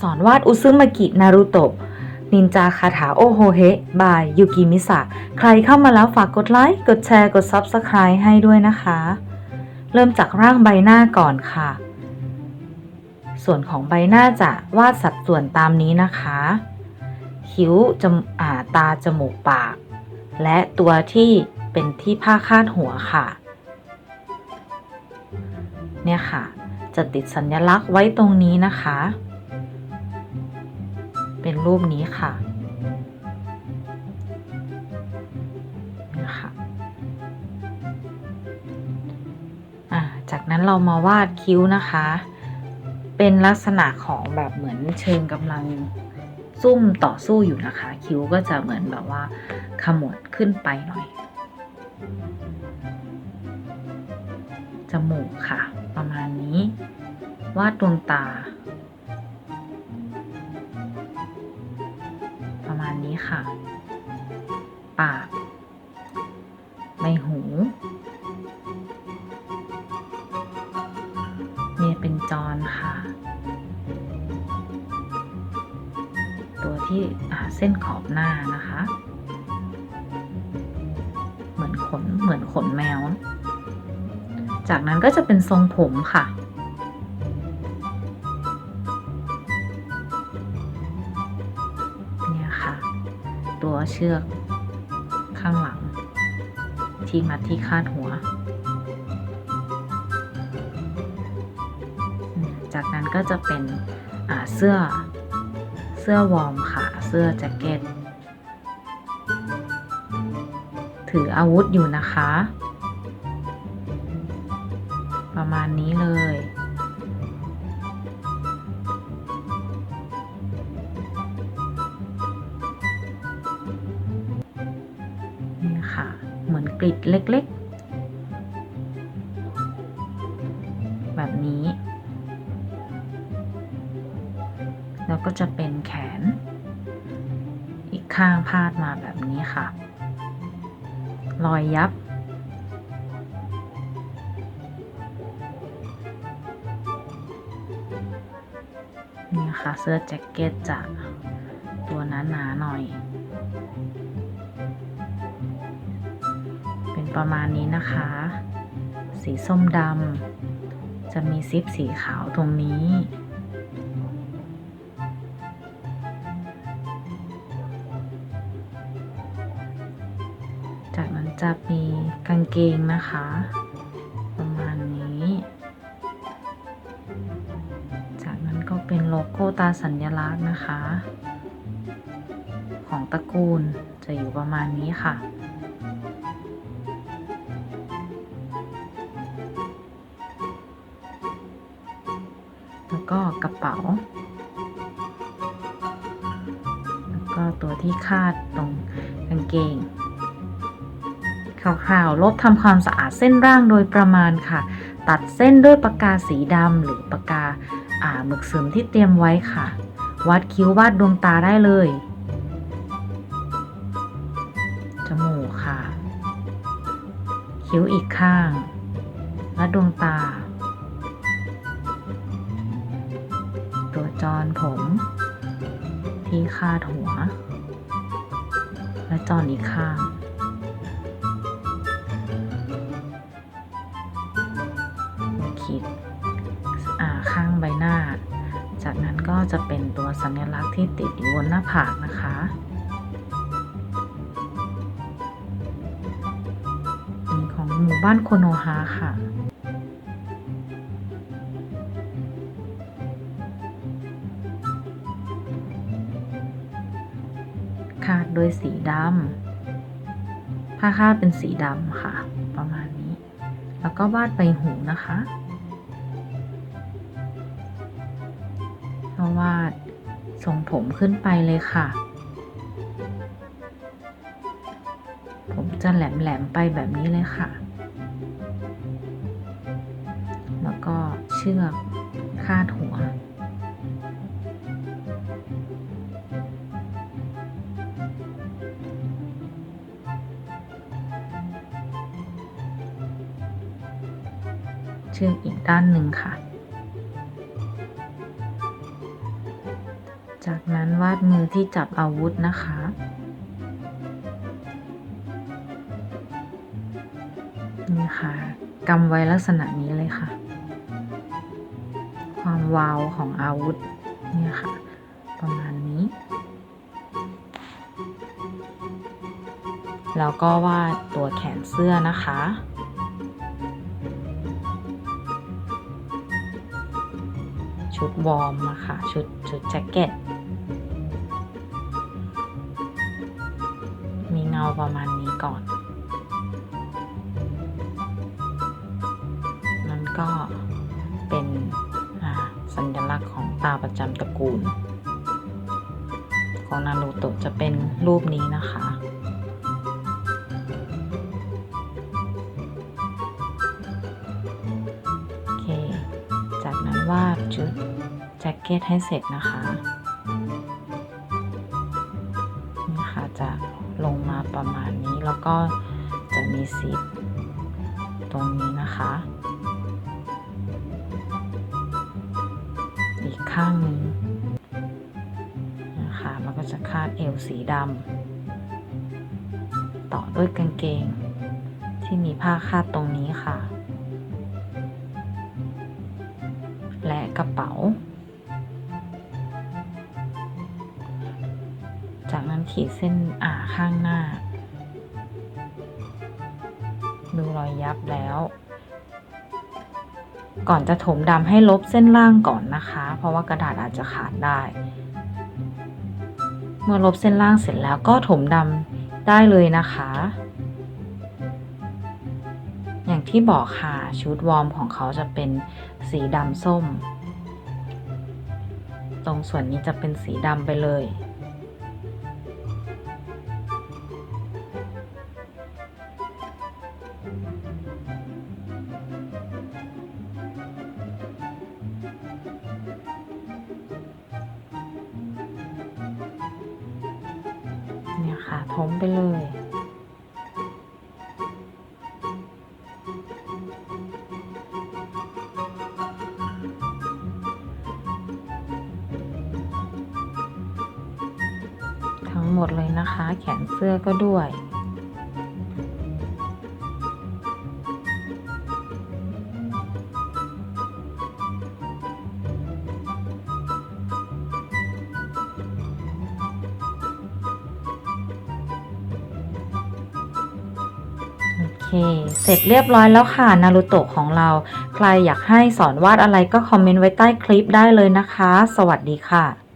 สอนวาดอุซึมากินารุโตะนินจาคาถาโอโฮเฮะบายยูกิมิสะใครเข้ามาแล้วฝากกดไลค์ กดแชร์ กด Subscribe ให้ด้วยนะคะ เริ่มจากร่างใบหน้าก่อนค่ะ ส่วนของใบหน้าจะวาดสัดส่วนตามนี้นะคะ คิ้วจมาตา จมูก ปาก และตัวที่เป็นที่ผ้าคาดหัวค่ะ เนี่ยค่ะ จะติดสัญลักษณ์ไว้ตรงนี้นะคะ เป็นรูปนี้ค่ะนี่ค่ะจากนั้นเรามาวาดคิ้วนะคะ เป็นลักษณะของแบบเหมือนเชิงกำลังซุ่มต่อสู้อยู่นะคะ คิ้วก็จะเหมือนแบบว่าขมวดขึ้นไปหน่อย จมูกค่ะ ประมาณนี้ วาดดวงตา มาณนี้ค่ะ ปาก ใบหูเนี่ยเป็นจอนค่ะ ตัวที่เส้นขอบหน้านะคะ เหมือนขนเหมือนขนแมว จากนั้นก็จะเป็นทรงผมค่ะ ตัวเชือกข้างหลัง ที่มัดที่คาดหัว จากนั้นก็จะเป็นเสื้อเสื้อวอร์มค่ะ เสื้อแจ็คเก็ต ถืออาวุธอยู่นะคะ ประมาณนี้เลย เหมือนกริดเล็กๆ แบบนี้ แล้วก็จะเป็นแขน อีกข้างพาดมาแบบนี้ค่ะ รอยยับนี่ค่ะเสื้อแจ็คเก็ตจะตัวหนาๆหน่อย ประมาณนี้นะคะ สีส้มดำจะมีซิปสีขาวตรงนี้ จากนั้นจะมีกางเกงนะคะ ประมาณนี้ จากนั้นก็เป็นโลโก้ตาสัญลักษณ์นะคะ ของตระกูลจะอยู่ประมาณนี้ค่ะ ก็กระเป๋า แล้วก็ตัวที่คาดตรงกางเกงข่าวๆลบทำความสะอาดเส้นร่างโดยประมาณค่ะ ตัดเส้นด้วยปากกาสีดำหรือปากกาอ่าหมึกซึมที่เตรียมไว้ค่ะ วาดคิ้ววาดดวงตาได้เลย จมูกค่ะ คิ้วอีกข้าง และดวงตา จอนผม ที่คาดหัว และจอนอีกข้างขีดอาข้างใบหน้า จากนั้นก็จะเป็นตัวสัญลักษณ์ที่ติดอยู่บนหน้าผากนะคะมีของหมู่บ้านโคโนฮาค่ะาดด้วยสีดำผ้าคาดเป็นสีดำค่ะ ประมาณนี้ แล้วก็วาดใบหูนะคะก็วาดทรงผมขึ้นไปเลยค่ะ ผมจะแหลมๆไปแบบนี้เลยค่ะ แล้วก็เชือกคาดหัว ชือกอีกด้านหนึ่งค่ะ จากนั้นวาดมือที่จับอาวุธนะคะ นี่ค่ะกำไว้ลักษณะนี้เลยค่ะ ความวาวของอาวุธเนี่ยค่ะ ประมาณนี้ แล้วก็วาดตัวแขนเสื้อนะคะ ชุดวอร์มอะค่ะ ชุดชุดแจ็คเก็ต มีเงาประมาณนี้ก่อน นั่นก็เป็นสัญลักษณ์ของตาประจำตระกูล ของนารูโตะจะเป็นรูปนี้นะคะโอเคจากนั้นวาดชุด ก็ตให้เสร็จนะคะนี่ค่ะจะลงมาประมาณนี้แล้วก็จะมีซิปตรงนี้นะคะ อีกข้างนึงนะคะแล้วก็จะคาดเอวสีดำต่อด้วยกางเกง ที่มีผ้าคาดตรงนี้ค่ะ และกระเป๋า จากนั้นขีดเส้นอ่าข้างหน้า ดูรอยยับแล้ว ก่อนจะถมดำให้ลบเส้นล่างก่อนนะคะ เพราะว่ากระดาษอาจจะขาดได้ เมื่อลบเส้นล่างเสร็จแล้วก็ถมดำได้เลยนะคะ อย่างที่บอกค่ะชุดวอร์มของเขาจะเป็นสีดำส้ม ตรงส่วนนี้จะเป็นสีดำไปเลย ค่ะทมไปเลย ทั้งหมดเลยนะคะ แขนเสื้อก็ด้วย เค เสร็จเรียบร้อยแล้วค่ะนารูโตะของเรา ใครอยากให้สอนวาดอะไรก็คอมเมนต์ไว้ใต้คลิปได้เลยนะคะ สวัสดีค่ะ